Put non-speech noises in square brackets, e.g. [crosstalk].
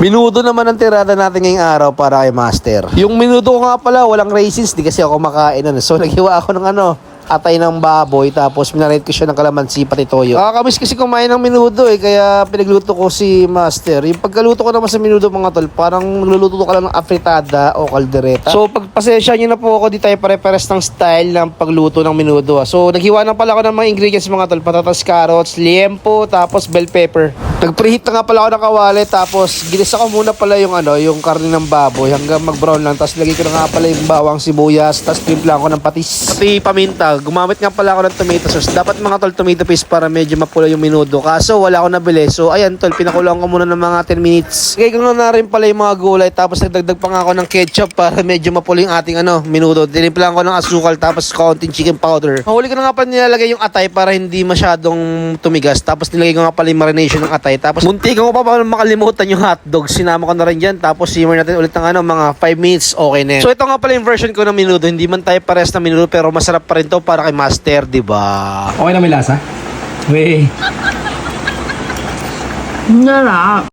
Minudo naman ang tirada natin ngayong araw para kay Master. Yung minudo ko nga pala, walang raisins, di kasi ako kumakain nun. So [laughs] naghiwa ako ng ano, atay ng baboy tapos minarate ko siya ng kalamansi pati toyo. Nakakamiss kasi kumain ng minudo eh kaya pinagluto ko si Master. Yung pagkaluto ko naman sa minudo mga tol, parang nagluluto ka lang ng afritada o kaldereta. So pagpasensya niyo na po ako, di tayo pare-pares ng style ng pagluto ng minudo. ah. So naghiwa na pala ako ng mga ingredients mga tol, patatas, carrots, liempo, tapos bell pepper. Nag-preheat na nga pala ako ng kawali tapos ginisa ko muna pala yung ano, yung karne ng baboy hanggang mag-brown lang tapos lagay ko na nga pala yung bawang sibuyas tapos timpla ko ng patis. Pati paminta, gumamit nga pala ako ng tomato sauce. Dapat mga tol tomato paste para medyo mapula yung minudo. Kaso wala ako nabili. So ayan tol, pinakulang ko muna ng mga 10 minutes. Lagay ko na rin pala yung mga gulay tapos nagdagdag pa nga ako ng ketchup para medyo mapula yung ating ano, minudo. Tinimplan ko ng asukal tapos kaunting chicken powder. Mahuli ko na nga pala nilalagay yung atay para hindi masyadong tumigas. Tapos nilagay ko nga pala yung marination ng atay. Tapos munti ko pa pa makalimutan yung hotdog. Sinama ko na rin dyan. Tapos simmer natin ulit ng ano, mga 5 minutes. Okay na yan. So ito nga pala yung version ko ng minudo. Hindi man tayo pares na minudo pero masarap pa rin to para kay Master, di ba? Okay na may lasa? Wey. Sarap.